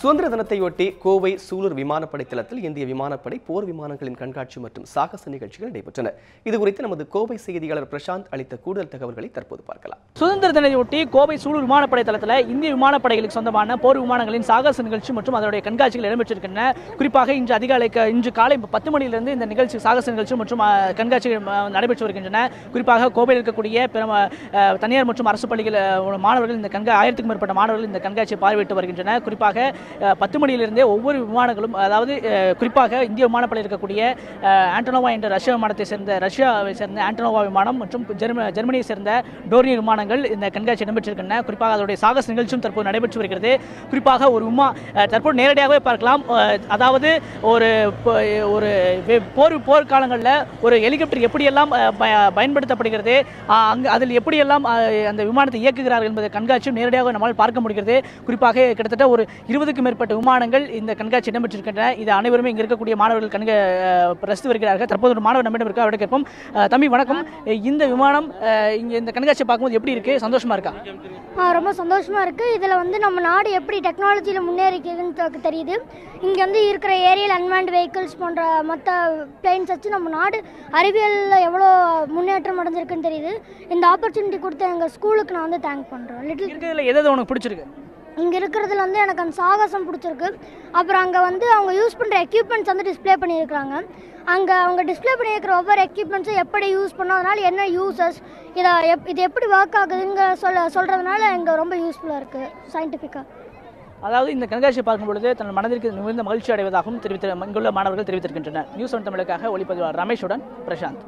சுதந்திர தினத்தையொட்டி கோவை சூலூர் விமானப்படை தளத்தில் இந்திய விமானப்படை போர் விமானங்களின் கண்காட்சி மற்றும் சாகச நிகழ்ச்சிகள் நடைபெற்றன. இது குறித்து நமது கோவை செய்தியாளர் பிரசாந்த் அளித்த கூடுதல் தகவல்களை தற்போது பார்க்கலாம். சுதந்திர தினத்தையொட்டி கோவை சூலூர் விமானப்படை தளத்தில் இந்திய விமானப்படைகளுக்கு சொந்தமான போர் விமானங்களின் சாகச நிகழ்ச்சி மற்றும் அதனுடைய கண்காட்சிகள் இடம்பெற்றிருக்கின்றன. குறிப்பாக இன்று அதிகாலை இன்று காலை பத்து மணியிலிருந்து இந்த நிகழ்ச்சி சாகச நிகழ்ச்சி மற்றும் கண்காட்சிகள் நடைபெற்று வருகின்றன. குறிப்பாக கோவையில் இருக்கக்கூடிய பெரும் தனியார் மற்றும் அரசு பள்ளிகள் மாணவர்கள் இந்த கண்கா ஆயிரத்துக்கும் மேற்பட்ட மாணவர்கள் இந்த கண்காட்சியை பார்வையிட்டு வருகின்றன குறிப்பாக பத்து மணியிலிருந்தே ஒவ்வொரு விமானங்களும் அதாவது குறிப்பாக இந்திய விமானப்படையில் இருக்கக்கூடிய ஆண்டனோவா என்ற ரஷ்ய விமானத்தை சேர்ந்த ரஷ்யாவை சேர்ந்த ஆண்டனோவா விமானம் மற்றும் ஜெர்ம ஜெர்மனியை சேர்ந்த டோரி விமானங்கள் இந்த கண்காட்சி இடம்பெற்றிருக்கின்றன. குறிப்பாக அதனுடைய சாகச நிகழ்ச்சியும் தற்போது நடைபெற்று வருகிறது. குறிப்பாக ஒரு விமா தற்போது நேரடியாகவே பார்க்கலாம். அதாவது ஒரு ஒரு போர் போர்க்காலங்களில் ஒரு ஹெலிகாப்டர் எப்படியெல்லாம் பயன்படுத்தப்படுகிறது அங்கு அதில் எப்படியெல்லாம் அந்த விமானத்தை இயக்குகிறார்கள் என்பதை கண்காட்சியும் நேரடியாக நம்மால் பார்க்க முடிகிறது. குறிப்பாக கிட்டத்தட்ட ஒரு இருபதுக்கும் மேற்பட்ட விமானங்கள் இந்த கண்காட்சி இடம்பெற்றிருக்கின்றன. இது அனைவருமே இங்கே இருக்கக்கூடிய மாணவர்கள் கண்க ரசித்து வருகிறார்கள். தற்போது ஒரு மாணவர் நம்மிடம் இருக்கா அவரை கேட்போம். தம்பி வணக்கம். இந்த விமானம் இங்க இந்த கண்காட்சியை பார்க்கும்போது எப்படி இருக்கு? சந்தோஷமா இருக்கா? ரொம்ப சந்தோஷமாக இருக்குது இதில் வந்து நம்ம நாடு எப்படி டெக்னாலஜியில் முன்னேறிக்குதுன்னு தெ- தெரியுது. இங்கே வந்து இருக்கிற ஏரியல் அன்மேண்ட் வெஹிக்கிள்ஸ் போன்ற மற்ற பிளேன்ஸ் வச்சு நம்ம நாடு அறிவியலில் எவ்வளோ முன்னேற்றம் அடைஞ்சிருக்குன்னு தெரியுது. இந்த ஆப்பர்ச்சுனிட்டி கொடுத்த எங்கள் ஸ்கூலுக்கு நான் வந்து தேங்க் பண்ணுறேன் லிட்டில் இருக்கிறதுல எது எது உனக்கு பிடிச்சிருக்கு? இங்கே இருக்கிறதுல வந்து எனக்கு அந்த சாகசம் பிடிச்சிருக்கு. அப்புறம் அங்கே வந்து அவங்க யூஸ் பண்ணுற எக்யூப்மெண்ட்ஸ் வந்து டிஸ்ப்ளே பண்ணியிருக்கிறாங்க. அங்கே அவங்க டிஸ்ப்ளே பண்ணியிருக்கிற ஒவ்வொரு எக்யூப்மெண்ட்ஸும் எப்படி யூஸ் பண்ணோம் என்ன யூசஸ் இதை எப் இது எப்படி ஒர்க் ஆகுதுங்க சொல்ல சொல்கிறதுனால இங்கே ரொம்ப யூஸ்ஃபுல்லாக இருக்குது சயின்டிஃபிக்காக அதாவது இந்த கண்காட்சியை பார்க்கும் பொழுது தன் மனதிற்கு மிகுந்த மகிழ்ச்சி அடைவதாகவும் தெரிவித்த இங்குள்ள மாணவர்கள் தெரிவித்திருக்கின்றனர். நியூஸ் ஒன் தமிழுக்காக ஒளிப்பதிவாளர் ரமேஷுடன் பிரசாந்த்.